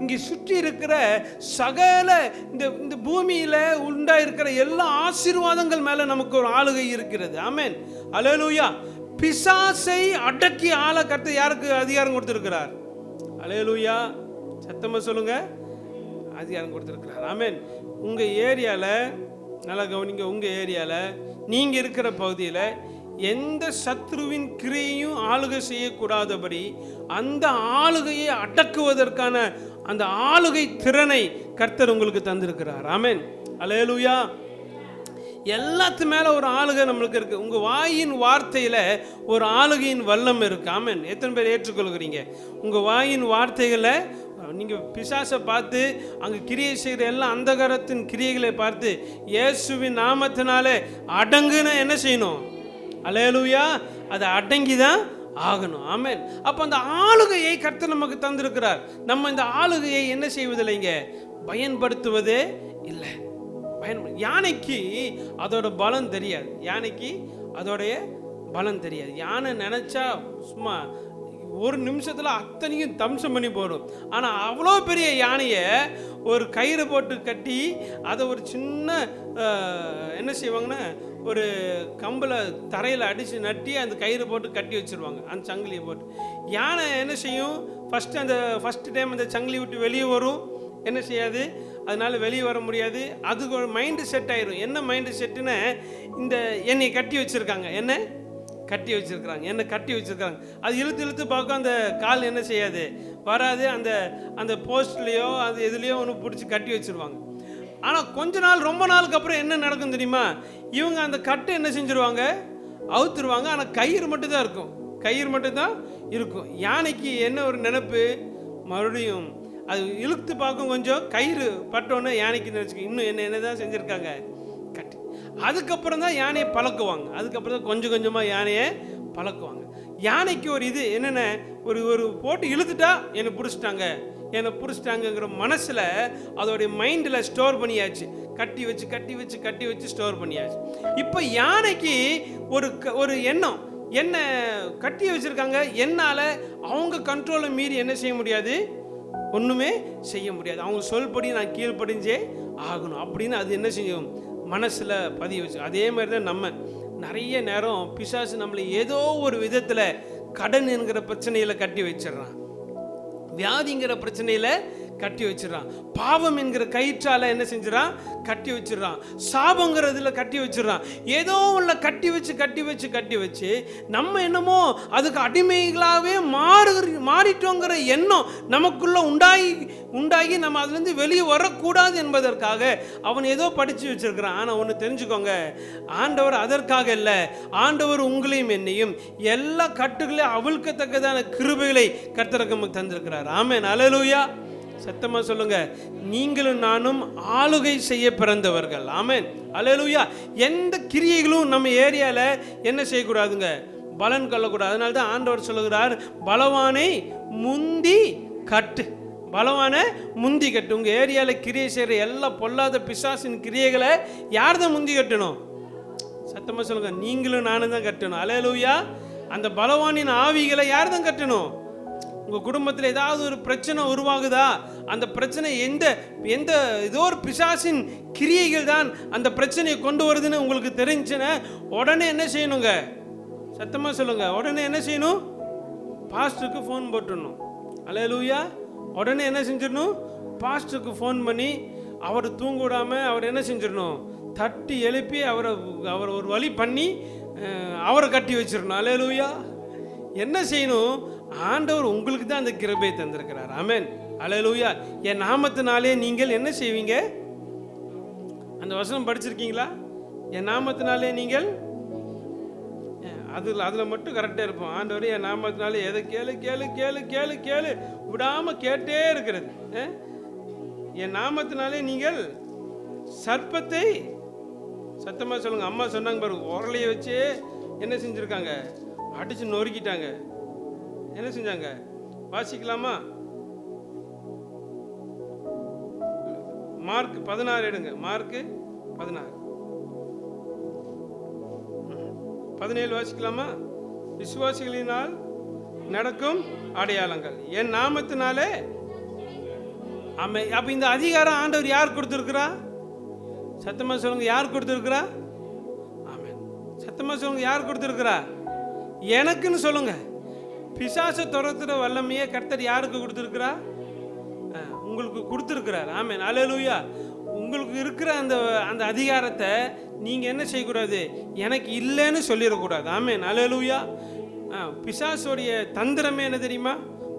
இங்கே சுற்றி இருக்கிற சகல இந்த இந்த பூமியில் உண்டாயிருக்கிற எல்லா ஆசீர்வாதங்கள் மேலே நமக்கு ஒரு ஆளுகை இருக்கிறது. ஆமேன் அலேலூயா பிசாசை அடக்கி ஆள கர்த்தர் யாருக்கு அதிகாரம் கொடுத்துருக்கிறார்? அலேலூயா சத்தமாக சொல்லுங்க. அதிகாரம் கொடுத்துருக்கிறார். ஆமேன் உங்கள் ஏரியாவில் நல்லா கவனிங்க உங்கள் ஏரியாவில் நீங்கள் இருக்கிற பகுதியில் எந்த சத்ருவின் கிரியையும் ஆளுகை செய்யக்கூடாதபடி அந்த ஆளுகையை அடக்குவதற்கான அந்த ஆளுகை திறனை கர்த்தர் உங்களுக்கு தந்திருக்கிறார். ஆமேன். அலேலுயா எல்லாத்து மேலே ஒரு ஆளுகை நம்மளுக்கு இருக்குது உங்கள் வாயின் வார்த்தையில் ஒரு ஆளுகையின் வல்லம் இருக்குது ஆமேன். எத்தனை பேர் ஏற்றுக்கொள்கிறீங்க? உங்கள் வாயின் வார்த்தைகளில் நீங்கள் பிசாசை பார்த்து அங்கே கிரியை செய்கிற எல்லா அந்தகாரத்தின் கிரியைகளை பார்த்து இயேசுவின் நாமத்தினாலே அடங்குன என்ன செய்யணும்? அலையலுயா அதை அடங்கி தான் ஆகணும். ஆமேன். அப்போ அந்த ஆளுகையை கர்த்தர் நமக்கு தந்திருக்கிறார். நம்ம இந்த ஆளுகையை என்ன செய்வதில்லைங்க பயன்படுத்துவதே இல்லை. பயன்படு யானைக்கு அதோட பலம் தெரியாது. யானைக்கு அதோடைய பலம் தெரியாது. யானை நினச்சா சும்மா ஒரு நிமிஷத்தில் அத்தனையும் தம்சம் பண்ணி போடும். ஆனால் அவ்வளோ பெரிய யானையை ஒரு கயிறு போட்டு கட்டி அதை ஒரு சின்ன என்ன செய்வாங்கன்னா ஒரு கம்பில் தரையில் அடித்து நட்டி அந்த கயிறு போட்டு கட்டி வச்சிருவாங்க. அந்த சங்கிலியை போட்டு. யானை என்ன செய்யும்? ஃபஸ்ட்டு அந்த ஃபஸ்ட்டு டைம் அந்த சங்கிலி விட்டு வெளியே வரும். என்ன செய்யாது? அதனால் வெளியே வர முடியாது. அதுக்கு ஒரு மைண்டு செட் ஆயிரும். என்ன மைண்டு செட்டுன்னு இந்த என்னை கட்டி வச்சிருக்காங்க. என்ன? கட்டி வச்சிருக்கிறாங்க. என்ன கட்டி வச்சுருக்காங்க அது இழுத்து இழுத்து பார்க்க அந்த கால் என்ன செய்யாது? வராது. அந்த அந்த போஸ்ட்லேயோ அது எதுலேயோ ஒன்று பிடிச்சி கட்டி வச்சிருவாங்க. ஆனால் கொஞ்ச நாள் ரொம்ப நாளுக்கு அப்புறம் என்ன நடக்கும் தெரியுமா? இவங்க அந்த கட்டை என்ன செஞ்சுருவாங்க? அவுத்துருவாங்க. ஆனால் கயிறு மட்டும்தான் இருக்கும். கயிறு மட்டும்தான் இருக்கும். யானைக்கு என்ன ஒரு நினப்பு? மறுபடியும் அது இழுத்து பார்க்கும் கொஞ்சம் கயிறு பட்டோன்னே யானைக்கு நினச்சிக்க இன்னும் என்ன என்ன தான் செஞ்சுருக்காங்க? கட்டி. அதுக்கப்புறம் தான் யானையை பழக்குவாங்க. அதுக்கப்புறம் தான் கொஞ்சம் கொஞ்சமாக யானையை பழக்குவாங்க. யானைக்கு ஒரு இது என்னென்ன? ஒரு ஒரு போட்டு இழுத்துட்டா என்னை பிடிச்சிட்டாங்க. என்னை பிடிச்சிட்டாங்கங்கிற மனசில் அதோடைய மைண்டில் ஸ்டோர் பண்ணியாச்சு. கட்டி வச்சு கட்டி வச்சு கட்டி வச்சு ஸ்டோர் பண்ணியாச்சு. இப்போ யானைக்கு ஒரு ஒரு எண்ணம். என்ன கட்டி வச்சுருக்காங்க என்னால் அவங்க கண்ட்ரோலை மீறி என்ன செய்ய முடியாது? ஒன்றுமே செய்ய முடியாது. அவங்க சொல்படி நான் கீழ்ப்படிஞ்சே ஆகணும். அப்படின்னு அது என்ன செய்யும்? மனசில் பதிய வச்சு. அதே மாதிரி தான் நம்ம. நிறைய நேரம் பிசாசு நம்மளை ஏதோ ஒரு விதத்தில் கடன் என்கிற பிரச்சனையில் கட்டி வச்சிடுறான். வியாதிங்கிற பிரச்சனையில் கட்டி வச்சிடறான். பாவம் என்கிற கயிற்றால என்ன செஞ்சிடறான்? கட்டி வச்சிடறான். சாபங்கிறதுல கட்டி வச்சிடறான். ஏதோ உள்ள கட்டி வச்சு கட்டி வச்சு கட்டி வச்சு நம்ம என்னமோ அதுக்கு அடிமைகளாகவே மாறு மாறிட்டோங்கிற எண்ணம் நமக்குள்ள உண்டாகி உண்டாகி நம்ம அதுலேருந்து வெளியே வரக்கூடாது என்பதற்காக அவன் ஏதோ படித்து வச்சிருக்கிறான். ஆனால் ஒன்று தெரிஞ்சுக்கோங்க. ஆண்டவர் அதற்காக இல்லை. ஆண்டவர் உங்களையும் என்னையும் எல்லா கட்டுகளையும் அவிழ்க்கத்தக்கதான கிருபைகளை கர்த்தருக்கு நமக்கு தந்திருக்கிறார். ஆமென். அலலூயா சத்தமாக சொல்லுங்க. நீங்களும் நானும் ஆளுகை செய்ய பிறந்தவர்கள். ஆமேன். அலலுயா எந்த கிரியைகளும் நம்ம ஏரியாவில் என்ன செய்யக்கூடாதுங்க? பலன் கொள்ளக்கூடாது. அதனால தான் ஆண்டவர் சொல்லுகிறார் பலவானை முந்தி கட்டு. பலவான முந்தி கட்டு. உங்கள் ஏரியாவில் கிரியை செய்கிற எல்லா பொல்லாத பிசாசின் கிரியைகளை யார் தான் முந்தி கட்டணும்? சத்தமாக சொல்லுங்கள் நீங்களும் நானும் தான் கட்டணும். அலையலூயா அந்த பலவானின் ஆவிகளை யார் தான் கட்டணும்? உங்கள் குடும்பத்தில் ஏதாவது ஒரு பிரச்சனை உருவாகுதா? அந்த பிரச்சனை எந்த எந்த ஏதோ ஒரு பிசாசின் கிரியைகள் தான் அந்த பிரச்சனையை கொண்டு வருதுன்னு உங்களுக்கு தெரிஞ்சுன்னா உடனே என்ன செய்யணுங்க? சத்தமாக சொல்லுங்க. உடனே என்ன செய்யணும்? பாஸ்டருக்கு ஃபோன் போட்டுடணும். லூயா உடனே என்ன செஞ்சிடணும்? பாஸ்டருக்கு ஃபோன் பண்ணி அவர் தூங்க விடாமல் அவர் என்ன செஞ்சிடணும்? தட்டி எழுப்பி அவரை அவர் ஒரு வழி பண்ணி அவரை கட்டி வச்சிடணும். அலே லூயா என்ன செய்யணும்? ஆண்டவர் உங்களுக்கு தான் அந்த கிருபையை தந்திருக்கிறார். அமேன் அலையலூயா என் நாமத்தினாலே நீங்கள் என்ன செய்வீங்க? அந்த வசனம் படிச்சிருக்கீங்களா? என் நாமத்தினாலே நீங்கள் அதில் அதில் மட்டும் கரெக்டாக இருப்போம். ஆண்டவர் என் நாமத்தினாலே எதை கேளு கேளு கேளு கேளு கேளு. விடாமல் கேட்டே இருக்கிறது. என் நாமத்தினாலே நீங்கள் சர்ப்பத்தை சத்தமாக சொல்லுங்கள் அம்மா சொன்னாங்க பாருங்க உரலையை வச்சு என்ன செஞ்சுருக்காங்க? அடித்து நொறுக்கிட்டாங்க. என்ன செஞ்சாங்க? வாசிக்கலாமா? மார்க் பதினாறு எடுங்க. மார்க்கு பதினாறு. பதினேழு வாசிக்கலாமா? விசுவாசிகளினால் நடக்கும் அடையாளங்கள். என் நாமத்தினாலே அமை அப்போ இந்த அதிகாரம் ஆண்டவர் யார் கொடுத்துருக்குறா? சத்தமாக சொல்லுங்க யார் கொடுத்துருக்குறா? ஆமாம் சத்தமாக சொல்லுங்க யார் கொடுத்துருக்குறா? எனக்குன்னு சொல்லுங்க. பிசாசை துரத்துற வல்லமையே கர்த்தர் யாருக்கு கொடுத்துருக்குறா உங்களுக்கு கொடுத்துருக்கிறார். ஆமே அலலுயா உங்களுக்கு இருக்கிற அந்த அந்த அதிகாரத்தை நீங்கள் என்ன செய்யக்கூடாது? எனக்கு இல்லைன்னு சொல்லிடக்கூடாது. ஆமே அலலுயா பிசாசோடைய தந்திரமே என்ன தெரியுமா?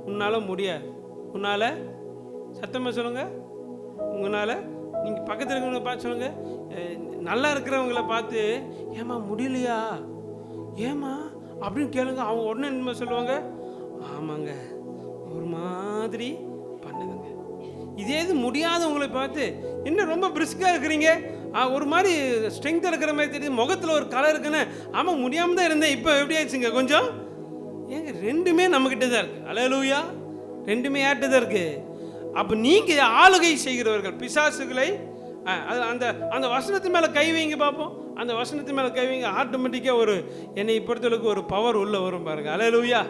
உன்னால் முடியாது. உன்னால் சத்தமாக சொல்லுங்கள் உங்களால் நீங்கள் பக்கத்தில் இருக்கிறவங்கள பார்த்து சொல்லுங்கள் நல்லா இருக்கிறவங்கள பார்த்து ஏம்மா முடியலையா? ஏம்மா? அப்படின்னு கேளுங்க. அவங்க உடனே என்ன சொல்லுவாங்க. ஆமாங்க ஒரு மாதிரி பண்ணுதுங்க இதே இது முடியாதவங்களை பார்த்து என்ன ரொம்ப பிரிஸ்காக இருக்கிறீங்க? ஒரு மாதிரி ஸ்ட்ரென்த் இருக்கிற மாதிரி தெரியுது. முகத்தில் ஒரு கலர் இருக்குன்னு. ஆமாம் முடியாமல் தான் இருந்தேன். இப்போ எப்படி ஆயிடுச்சுங்க? கொஞ்சம்? ஏங்க ரெண்டுமே நம்மக்கிட்ட தான் இருக்குது அலையலூயா ரெண்டுமே யார்கிட்ட தான் இருக்குது அப்போ நீங்கள் ஆளுகை செய்கிறவர்கள் பிசாசுகளை அது அந்த அந்த வசனத்து மேலே கை வைங்க பார்ப்போம் அந்த வசனத்து மேலே கை ஆட்டோமேட்டிக்காக ஒரு என்னை பொறுத்தளவுக்கு ஒரு பவர் உள்ள வரும் பாருங்க. அலையலூயா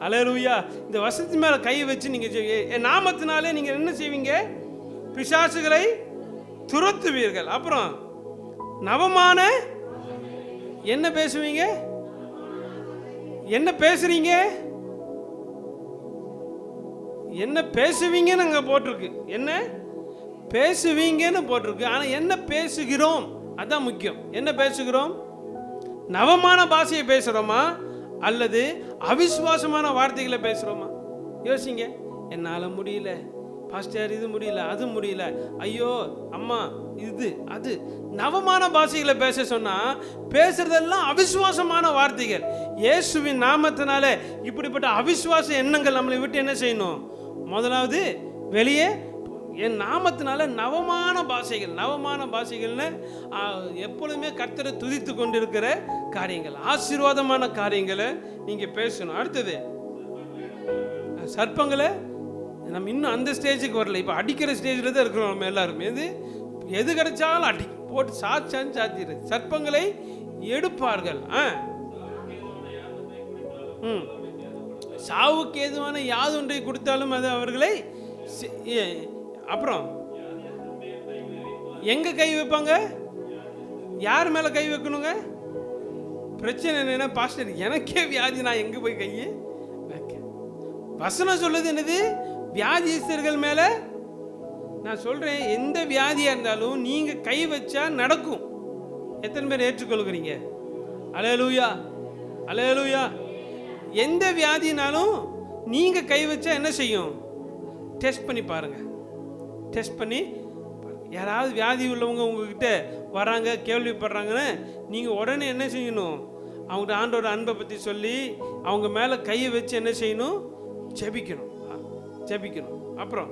அலையலூயா இந்த வசனத்து மேலே கை வச்சு நீங்கள் என் நாமத்தினாலே நீங்கள் என்ன செய்வீங்க? பிசாசுகளை துரத்துவீர்கள். அப்புறம் நவமான என்ன பேசுவீங்க? என்ன பேசுறீங்க? என்ன பேசுவீங்கன்னு அங்கே போட்டிருக்கு. என்ன? பேசுவீங்கன்னு போட்டிருக்கு. ஆனால் என்ன பேசுகிறோம்? அதான் முக்கியம். என்ன பேசுகிறோம்? நவமான பாஷையை பேசுகிறோமா அல்லது அவிசுவாசமான வார்த்தைகளை பேசுகிறோமா யோசிங்க. என்னால் முடியல. பாஸ்டர் இது முடியல அது முடியல. ஐயோ அம்மா இது அது. நவமான பாஷைகளை பேச சொன்னால் பேசுறதெல்லாம் அவிசுவாசமான வார்த்தைகள். இயேசுவின் நாமத்தினால இப்படிப்பட்ட அவிசுவாச எண்ணங்கள் நம்மளை விட்டு என்ன செய்யணும்? முதலாவது வெளியே என் நாமத்தினால நவமான பாஷைகள் நவமான பாஷைகள்னு எப்பொழுதுமே கர்த்தரை துதித்து கொண்டிருக்கிற காரியங்கள் ஆசீர்வாதமான காரியங்களை நீங்கள் பேசணும். அடுத்தது சர்ப்பங்களை நம்ம இன்னும் அந்த ஸ்டேஜுக்கு வரல. இப்போ அடிக்கிற ஸ்டேஜில் தான் இருக்கிறோம் நம்ம எல்லாருமே. இது எது கிடைச்சாலும் அடி போட்டு சாச்சான்னு சாத்திடுறது சர்ப்பங்களை எடுப்பார்கள். ஆ. ம். சாவுக்கு ஏதுவான யாதொன்றை கொடுத்தாலும் அது அவர்களை ஏ- அப்புறம் எங்க கை வைப்பாங்க? யார் மேல கை வைக்கணுங்க? பிரச்சனை என்னன்னா பாஸ்டர் எனக்கே வியாதி நான் எங்க போய் கையை வைக்க வசனம் சொல்லுது என்னது? வியாதிஸ்தர்கள் மேல நான் சொல்றேன் எந்த வியாதியா இருந்தாலும் நீங்க கை வச்சா நடக்கும். எத்தனை பேர் ஏற்றுக்கொள்கிறீங்க? அலையலூயா அலையலூயா. எந்த வியாதினாலும் நீங்க கை வச்சா என்ன செய்யும்? டெஸ்ட் பண்ணி பாருங்க. டெஸ்ட் பண்ணி யாராவது வியாதி உள்ளவங்க உங்ககிட்ட வராங்க கேள்விப்படுறாங்கன்னு நீங்கள் உடனே என்ன செய்யணும்? அவங்கள்ட்ட ஆண்டோட அன்பை பற்றி சொல்லி அவங்க மேலே கையை வச்சு என்ன செய்யணும்? ஜெபிக்கணும். ஜெபிக்கணும். அப்புறம்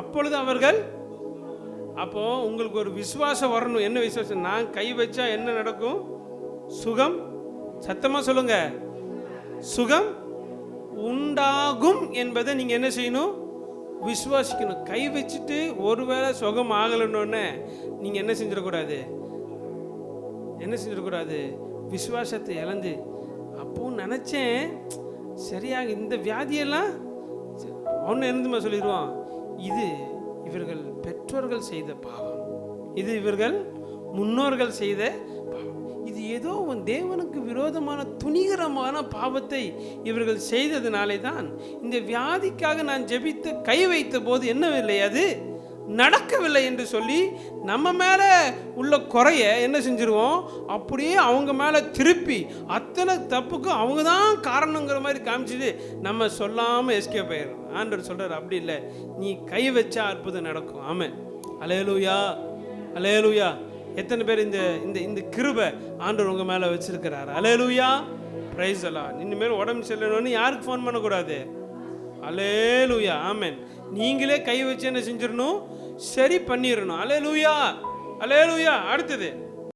அப்பொழுது அவர்கள் அப்போ உங்களுக்கு ஒரு விசுவாசம் வரணும். என்ன விசுவாசம்? நான் கை வச்சா என்ன நடக்கும்? சுகம்? சத்தமாக சொல்லுங்க. சுகம்? உண்டாகும் என்பதை நீங்கள் என்ன செய்யணும்? விசுவாசிக்கணும். கை வச்சுட்டு ஒருவேளை சுகம் ஆகலன்னொன்னே நீங்கள் என்ன செஞ்சிடக்கூடாது? என்ன செஞ்சிடக்கூடாது? விசுவாசத்தை இழந்து. அப்போ நினச்சேன் சரியாக இந்த வியாதியெல்லாம் ஒன்று இருந்துமா சொல்லிடுவான் இது இவர்கள் பெற்றோர்கள் செய்த பாவம். இது இவர்கள் முன்னோர்கள் செய்த பாவம். இது ஏதோ உன் தேவனுக்கு விரோதமான துணிகரமான பாவத்தை இவர்கள் செய்ததினாலே தான் இந்த வியாதிக்காக நான் ஜெபித்து கை வைத்த போது என்னவில்லை அது நடக்கவில்லை என்று சொல்லி நம்ம மேலே உள்ள குறைய என்ன செஞ்சுருவோம்? அப்படியே அவங்க மேலே திருப்பி அத்தனை தப்புக்கு அவங்க தான் காரணங்கிற மாதிரி காமிச்சிட்டு நம்ம சொல்லாமல் எஸ்கேப் ஆயிடும் ஆண்டவர் சொல்கிறார் அப்படி இல்லை. நீ கை வச்சா அற்புதம் நடக்கும். ஆமாம் அலையலூயா அலையலூயா எத்தனை பேர் இந்த இந்த இந்த கிருபை ஆண்டவர் உங்கள் மேலே வச்சுருக்கிறார்? அலையலூயா ப்ரைஸ் எல்லாம் இனிமேல் உடம்பு செல்லணும்னு யாருக்கு ஃபோன் பண்ணக்கூடாது? அலேலுயா ஆமேன் நீங்களே கை வச்சு என்ன செஞ்சிடணும்? சரி பண்ணிடணும். அலேலுயா அலேலுயா அடுத்தது.